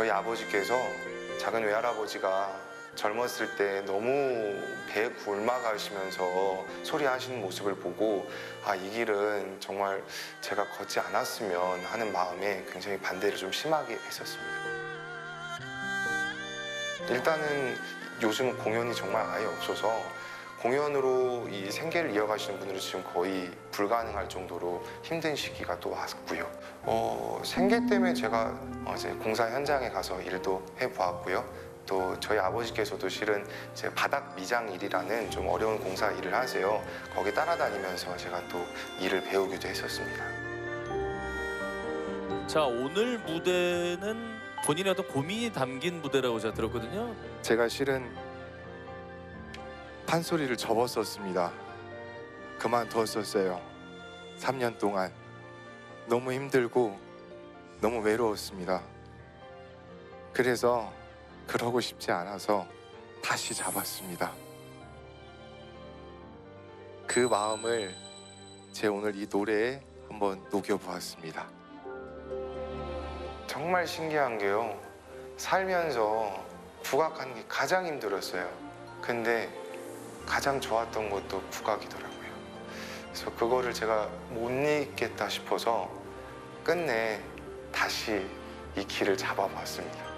저희 아버지께서 작은 외할아버지가 젊었을 때 너무 배에 굶어가시면서 소리하시는 모습을 보고 아 이 길은 정말 제가 걷지 않았으면 하는 마음에 굉장히 반대를 좀 심하게 했었습니다. 일단은 요즘 공연이 정말 아예 없어서 공연으로 이 생계를 이어가시는 분들은 지금 거의 불가능할 정도로 힘든 시기가 또 왔고요. 어, 생계 때문에 제가 어제 공사 현장에 가서 일도 해보았고요. 또 저희 아버지께서도 실은 이제 바닥 미장 일이라는 좀 어려운 공사 일을 하세요. 거기 따라다니면서 제가 또 일을 배우기도 했었습니다. 자 오늘 무대는 본인의 어떤 고민이 담긴 무대라고 제가 들었거든요. 제가 실은 판소리를 접었었습니다. 그만두었었어요. 3년 동안 너무 힘들고 외로웠습니다. 그래서 그러고 싶지 않아서 다시 잡았습니다. 그 마음을 제 오늘 이 노래에 한번 녹여보았습니다. 정말 신기한 게요. 살면서 국악하는 게 가장 힘들었어요. 근데 가장 좋았던 것도 국악이더라고요. 그래서 그거를 제가 못 잊겠다 싶어서 끝내 다시 이 길을 잡아봤습니다.